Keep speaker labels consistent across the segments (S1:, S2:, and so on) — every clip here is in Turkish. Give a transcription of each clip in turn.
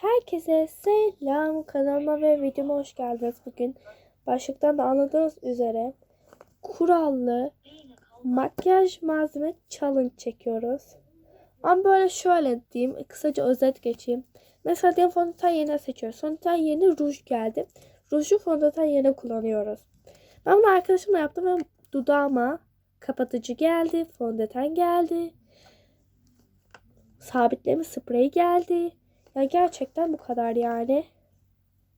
S1: Herkese selam kanalıma ve videoma hoş geldiniz bugün. Başlıktan da anladığınız üzere kurallı makyaj malzeme challenge çekiyoruz. Ama böyle şöyle diyeyim kısaca özet geçeyim. Mesela diyelim fondöten yerine seçiyoruz. Fondöten yerine ruj geldi. Ruju fondöten yerine kullanıyoruz. Ben bunu arkadaşımla yaptım ve dudağıma kapatıcı geldi. Fondöten geldi. Sabitleme spreyi geldi. Ya gerçekten bu kadar yani.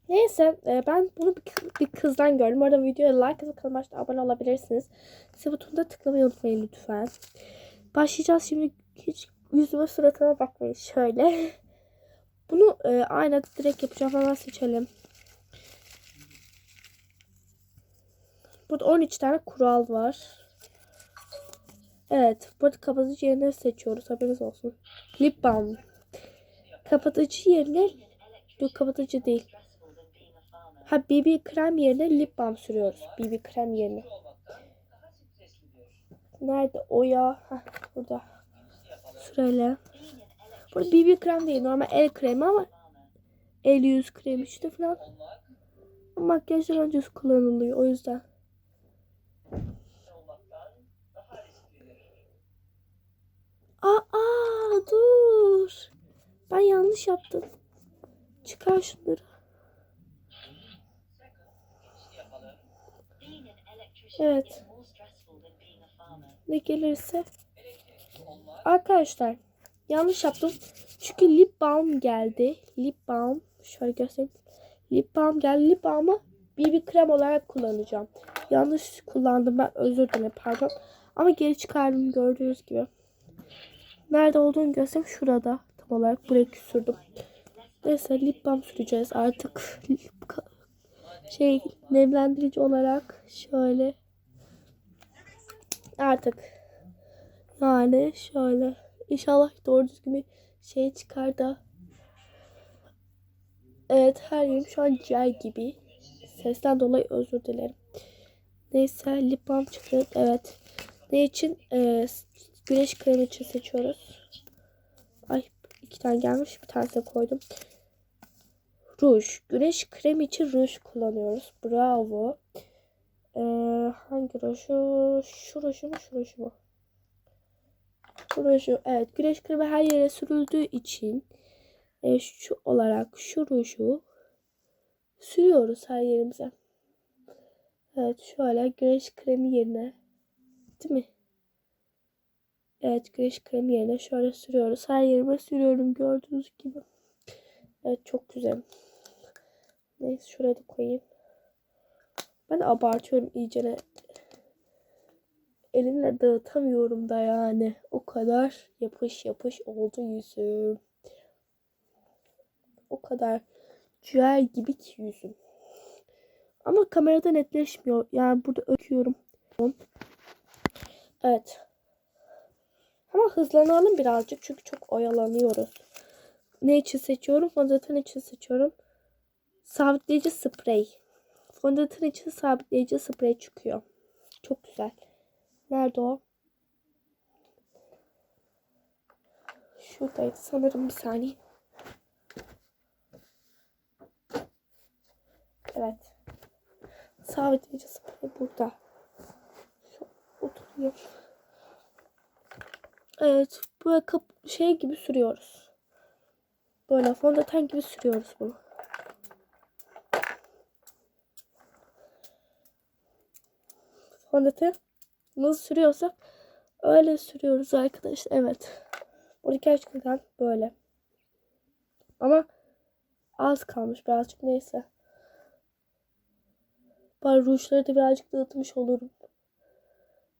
S1: Neyse e, ben bunu bir, kızdan gördüm. Orada videoya like atıp kanalıma abone olabilirsiniz. Size butonuna tıklamayı unutmayın lütfen. Başlayacağız şimdi. Hiç yüzüme suratıma bakmayın. Şöyle. Bunu e, aynen direkt yapacağım. Hemen seçelim. Burada 13 tane kural var. Evet. Burada kapatıcı yerine seçiyoruz. Haberiniz olsun. Lip balm. Kapatıcı yerine yok kapatıcı değil. Ha BB krem yerine lip balm sürüyoruz. BB krem yerine. Nerede o ya? Heh, burada. Süreyle. Burada BB krem değil. Normal el kremi ama el yüz kremi işte falan. Makyajdan önce kullanılıyor. O yüzden. Aa dur. Ben yanlış yaptım. Çıkar şunları. Evet. Ne gelirse. Arkadaşlar yanlış yaptım. Çünkü lip balm geldi. Lip balm. Şöyle göstereyim. Lip balm geldi. Lip balm'ı BB krem olarak kullanacağım. Yanlış kullandım ben özür dilerim pardon. Ama geri çıkardım gördüğünüz gibi. Nerede olduğunu göstereyim. Şurada. Tam olarak buraya sürdüm. Neyse lip balm süreceğiz artık. Şey nemlendirici olarak şöyle. Artık. Yani şöyle. İnşallah doğru düzgün bir şey çıkar da. Evet her yerim şu an cay gibi. Sesten dolayı özür dilerim. Neyse lip balm çıktı. Evet. Ne için? Ee, güneş kremi için seçiyoruz. Tane gelmiş. Bir tanesine koydum. Ruj. Güneş kremi için ruj kullanıyoruz. Bravo. Ee, hangi ruju? Şu ruju mu? Şu ruju mu? Şu ruju. Evet. Güneş kremi her yere sürüldüğü için e, şu olarak şu ruju sürüyoruz her yerimize. Evet. Şöyle güneş kremi yerine. Değil mi? Evet. Güneş kremi yerine şöyle sürüyoruz. Her yerime sürüyorum gördüğünüz gibi. Evet. Çok güzel. Neyse şuraya da koyayım. Ben abartıyorum iyicene. Elimle dağıtamıyorum da yani. O kadar yapış yapış oldu yüzüm. O kadar ciğer gibi ki yüzüm. Ama kamerada netleşmiyor. Yani burada öküyorum. Evet. Ama hızlanalım birazcık çünkü çok oyalanıyoruz. Ne için seçiyorum? Fondöten için seçiyorum. Sabitleyici sprey. Fondöten için sabitleyici sprey çıkıyor. Çok güzel. Nerede o? Şuradaydı sanırım bir saniye. Evet. Sabitleyici sprey burada. Şu oturuyor. Evet. Böyle kap şey gibi sürüyoruz. Böyle fondöten gibi sürüyoruz bunu. fondöten nasıl sürüyorsak öyle sürüyoruz arkadaşlar. Evet. Burada gerçekten böyle. Ama az kalmış birazcık neyse. Bari rujları da birazcık dağıtmış olurum.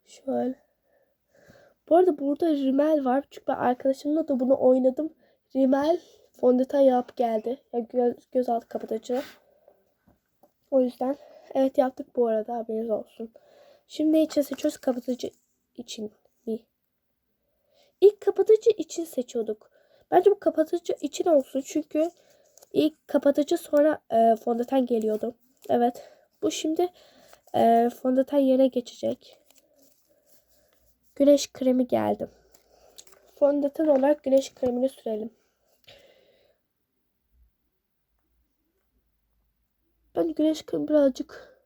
S1: Şöyle. Bu arada burada rimel var. Çünkü ben arkadaşımla da bunu oynadım. Rimel fondöten yap geldi. Yani göz, göz altı kapatıcı. O yüzden evet yaptık bu arada haberiniz olsun. Şimdi ne için seçiyoruz? Kapatıcı için mi? İlk kapatıcı için seçiyorduk. Bence bu kapatıcı için olsun. Çünkü ilk kapatıcı sonra e, fondöten geliyordu. Evet. Bu şimdi e, fondöten yerine geçecek. Güneş kremi geldi. Fondöten olarak güneş kremini sürelim. Ben güneş kremi birazcık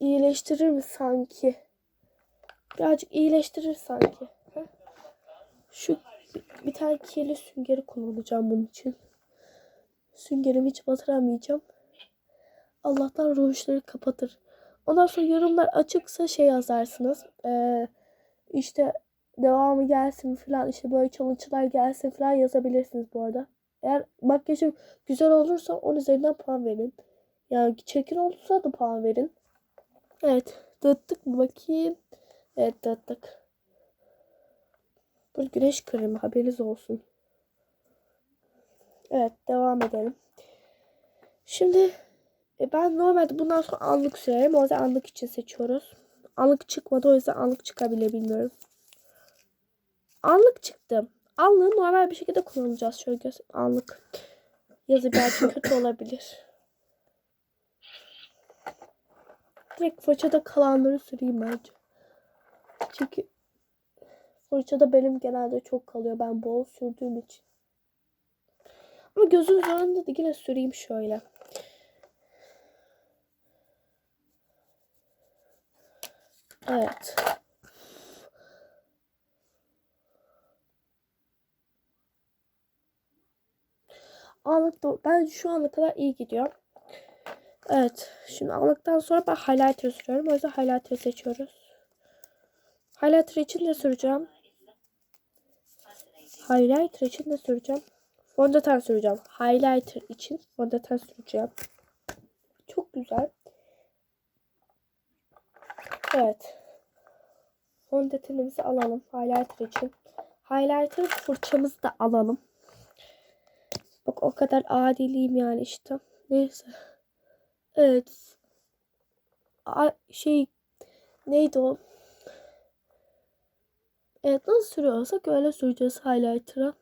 S1: iyileştirir mi sanki? Birazcık iyileştirir sanki. Şu bir, bir tane kirli süngeri kullanacağım bunun için. Süngerimi hiç batıramayacağım. Allah'tan rujları kapatır. Ondan sonra yorumlar açıksa şey yazarsınız. Ee, işte devamı gelsin falan işte böyle challenge'lar gelsin falan yazabilirsiniz bu arada. Eğer makyajım güzel olursa 10 üzerinden puan verin. Yani çirkin olursa da puan verin. Evet. Dağıttık mı bakayım. Evet dağıttık. Bu güneş kremi haberiniz olsun. Evet devam edelim. Şimdi e, ben normalde bundan sonra anlık sürerim. O yüzden anlık için seçiyoruz. Anlık çıkmadı o yüzden anlık çıkabilir bilmiyorum. Anlık çıktı. Anlığı normal bir şekilde kullanacağız. Şöyle göster. Anlık. Yazı birazcık kötü olabilir. Direkt fırçada kalanları süreyim bence. Çünkü fırçada benim genelde çok kalıyor. Ben bol sürdüğüm için. Ama gözün üzerinde de yine süreyim şöyle. Evet. Anlık da ben şu ana kadar iyi gidiyor. Evet. Şimdi anlıktan sonra ben highlighter sürüyorum. O yüzden highlighter seçiyoruz. Highlighter için ne süreceğim? Highlighter için ne süreceğim? Fondöten süreceğim. Highlighter için fondöten süreceğim. Çok güzel. Evet. Fondötenimizi alalım. Highlighter için. Highlighter fırçamızı da alalım. Bak o kadar adiliyim yani işte. Neyse. Evet. A şey neydi o? Evet nasıl sürüyorsak öyle süreceğiz highlighter'a.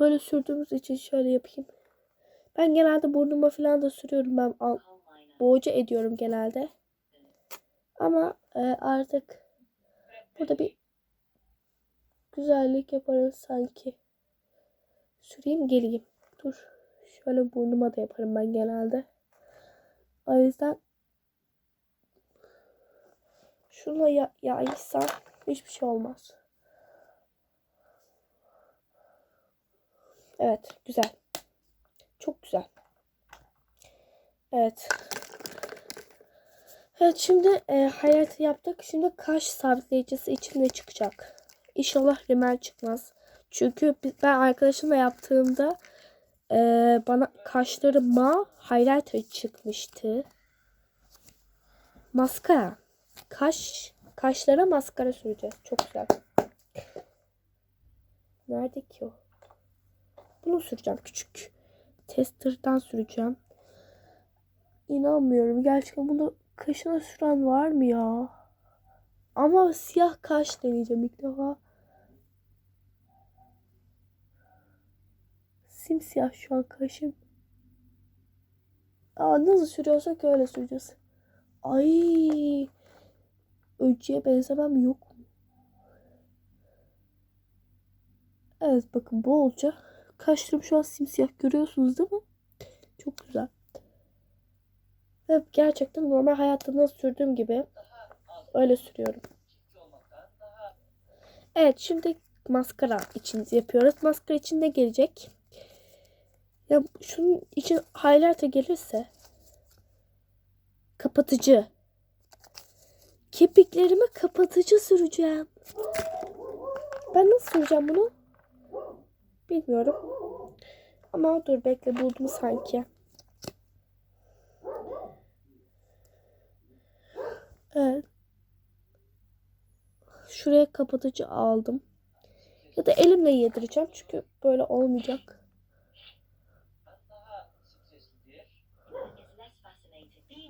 S1: Böyle sürdüğümüz için şöyle yapayım. Ben genelde burnuma falan da sürüyorum. Ben boğucu ediyorum genelde. Ama e, artık burada bir güzellik yaparız sanki. Süreyim geleyim. Dur. Şöyle burnuma da yaparım ben genelde. O yüzden şuna ya yaysam hiçbir şey olmaz. Evet, güzel. Çok güzel. Evet. Evet şimdi e, hayat yaptık. Şimdi kaş sabitleyicisi için ne çıkacak? İnşallah rimel çıkmaz. Çünkü ben arkadaşımla yaptığımda e, bana kaşlarıma highlighter çıkmıştı. Maskara. Kaş kaşlara maskara süreceğiz. Çok güzel. Nerede ki o? Bunu süreceğim. Küçük testerdan süreceğim. İnanmıyorum. Gerçekten bunu kaşına süren var mı ya? Ama siyah kaş deneyeceğim ilk defa. Simsiyah şu an kaşım. Aa, nasıl sürüyorsak öyle süreceğiz. Ay. Öcüye benzemem yok? Evet bakın bolca. Kaşlarım şu an simsiyah görüyorsunuz değil mi? Çok güzel. Ve gerçekten normal hayatta nasıl sürdüğüm gibi öyle sürüyorum. Evet şimdi maskara için yapıyoruz. Maskara için ne gelecek? Ya şunun için highlighter gelirse kapatıcı. Kirpiklerime kapatıcı süreceğim. Ben nasıl süreceğim bunu? Bilmiyorum. Ama dur bekle buldum sanki. Evet. Şuraya kapatıcı aldım. Ya da elimle yedireceğim çünkü böyle olmayacak.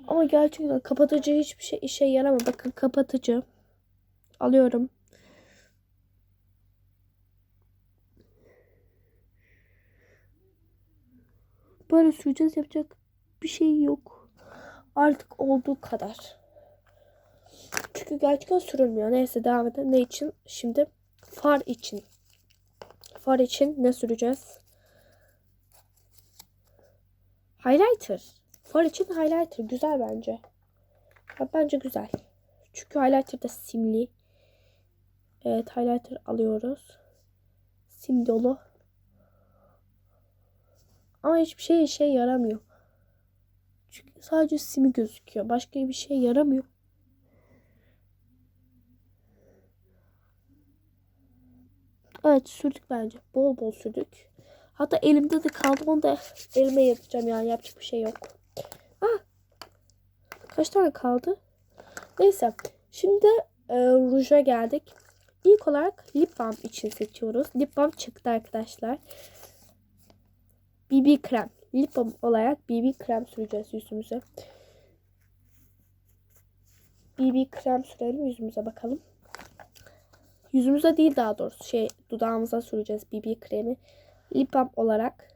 S1: Ama gerçekten kapatıcı hiçbir şey işe yaramıyor. Bakın kapatıcı. Alıyorum. Böyle süreceğiz yapacak bir şey yok. Artık olduğu kadar. Çünkü gerçekten sürülmüyor. Neyse devam edelim. Ne için? Şimdi far için. Far için ne süreceğiz? Highlighter. Far için highlighter. Güzel bence. Ya, bence güzel. Çünkü highlighter da simli. Evet highlighter alıyoruz. Sim dolu. Ama hiçbir şey işe yaramıyor. Çünkü sadece simi gözüküyor. Başka bir şey yaramıyor. Evet sürdük bence. Bol bol sürdük. Hatta elimde de kaldı. Onu da elime yapacağım yani. Yapacak bir şey yok. Ah! Kaç tane kaldı? Neyse. Şimdi e, ruja geldik. İlk olarak lip balm için seçiyoruz. Lip balm çıktı arkadaşlar. BB krem. Lip balm olarak BB krem süreceğiz yüzümüze. BB krem sürelim yüzümüze bakalım. Yüzümüze değil daha doğrusu şey dudağımıza süreceğiz BB kremi. Lip balm olarak.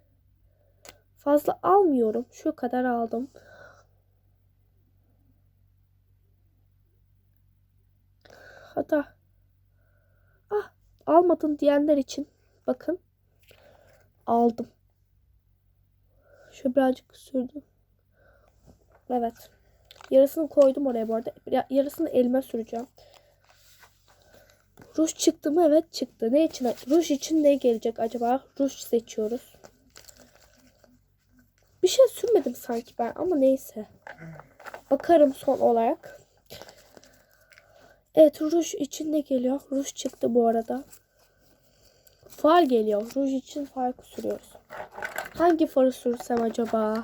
S1: Fazla almıyorum. Şu kadar aldım. Hatta ah almadın diyenler için bakın aldım. Şöyle birazcık sürdüm. Evet. Yarısını koydum oraya bu arada. Ya- Yarısını elime süreceğim. Ruj çıktı mı? Evet çıktı. Ne için? Ruj için ne gelecek acaba? Ruj seçiyoruz. Bir şey sürmedim sanki ben ama neyse. Bakarım son olarak. Evet ruj için ne geliyor? Ruj çıktı bu arada. Far geliyor. Ruj için far sürüyoruz. Hangi farı sürsem acaba?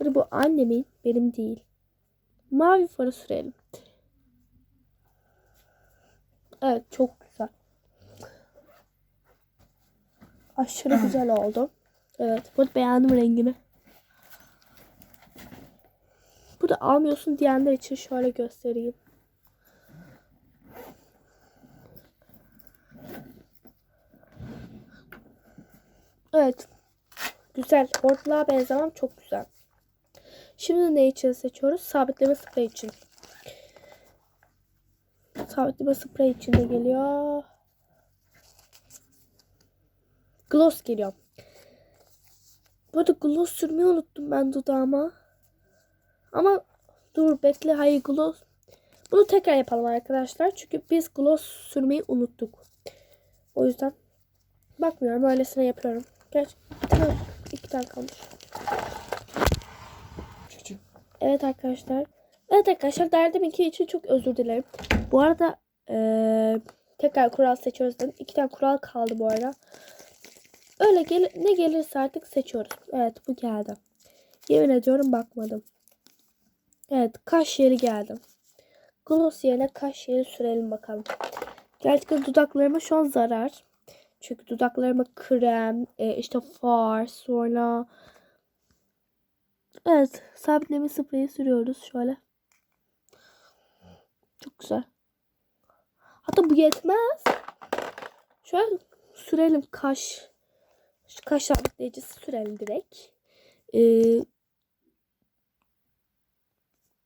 S1: Bu annemin benim değil. Mavi farı sürelim. Evet çok güzel. Aşırı güzel oldu. Evet bu beğendim rengini. Bu da almıyorsun diyenler için şöyle göstereyim. Evet. Güzel. Hortlağa benzemem çok güzel. Şimdi ne için seçiyoruz? Sabitleme sprey için. Sabitleme sprey için de geliyor. Gloss geliyor. Bu arada gloss sürmeyi unuttum ben dudağıma. Ama dur bekle hayır gloss. Bunu tekrar yapalım arkadaşlar. Çünkü biz gloss sürmeyi unuttuk. O yüzden bakmıyorum. Öylesine yapıyorum. Geç. Bir tane, iki tane kalmış. Evet arkadaşlar. Evet arkadaşlar derdim iki için çok özür dilerim. Bu arada eee, tekrar kural seçiyoruz dedim. İki tane kural kaldı bu ara. Öyle gel ne gelirse artık seçiyoruz. Evet bu geldi. Yemin ediyorum bakmadım. Evet kaş yeri geldi. Gloss yerine kaş yeri sürelim bakalım. Gerçekten dudaklarıma şu an zarar. Çünkü dudaklarıma krem, e, işte far, sonra Evet, sabitleme spreyi sürüyoruz şöyle. Çok güzel. Hatta bu yetmez. Şöyle sürelim kaş. Şu kaş sabitleyicisi sürelim direkt. Ee,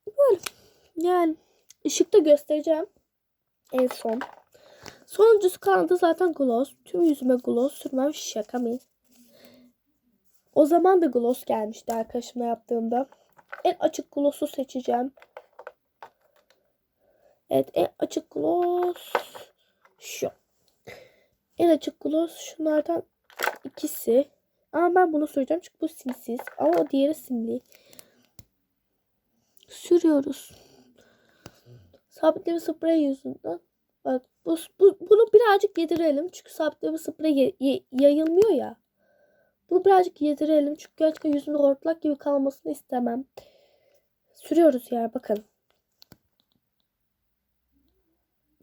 S1: böyle. Yani ışıkta göstereceğim. En son. Sonuncusu kaldı zaten gloss. Tüm yüzüme gloss sürmem şaka mı? O zaman da gloss gelmişti arkadaşımla yaptığımda. En açık gloss'u seçeceğim. Evet en açık gloss şu. En açık gloss şunlardan ikisi. Ama ben bunu süreceğim çünkü bu simsiz. Ama o diğeri simli. Sürüyoruz. Sabitleme sprey yüzünden. Bak bu, bu, bunu birazcık yedirelim. Çünkü sabitleme sprey ye- ye- yayılmıyor ya. Bunu birazcık yedirelim. Çünkü gerçekten yüzümde hortlak gibi kalmasını istemem. Sürüyoruz ya bakın.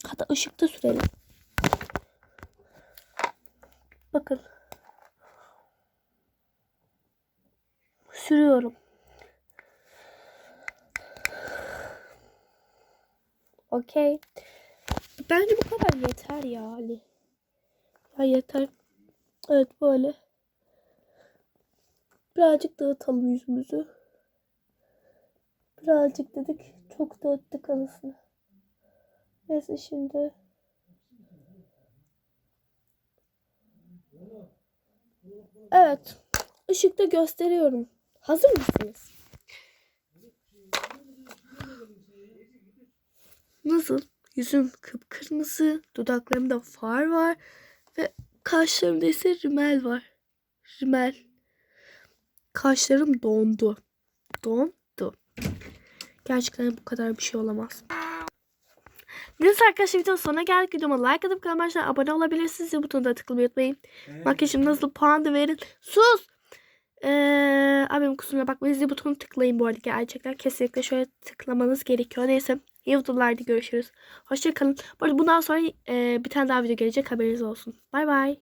S1: Hatta ışıkta sürelim. Bakın. Sürüyorum. Okey. Bence bu kadar yeter ya Ali. Ya yeter. Evet böyle. Birazcık dağıtalım yüzümüzü. Birazcık dedik. Çok dağıttık anasını. Neyse şimdi. Evet. Işıkta gösteriyorum. Hazır mısınız? Nasıl? Yüzüm kıpkırmızı, dudaklarımda far var ve kaşlarımda ise rimel var. Rimel. Kaşlarım dondu. Dondu. Gerçekten bu kadar bir şey olamaz. Neyse arkadaşlar videonun sonuna geldik. Videoma like atıp kanalıma abone olabilirsiniz. Zil butonuna tıklamayı unutmayın. Makyajım nasıl puan da verin. Sus! Ee, abim kusuruna bakmayın. Zil butonuna tıklayın bu arada. Gerçekten kesinlikle şöyle tıklamanız gerekiyor. Neyse. İyi videolarda görüşürüz. Hoşçakalın. Bu arada bundan sonra e, bir tane daha video gelecek. Haberiniz olsun. Bay bay.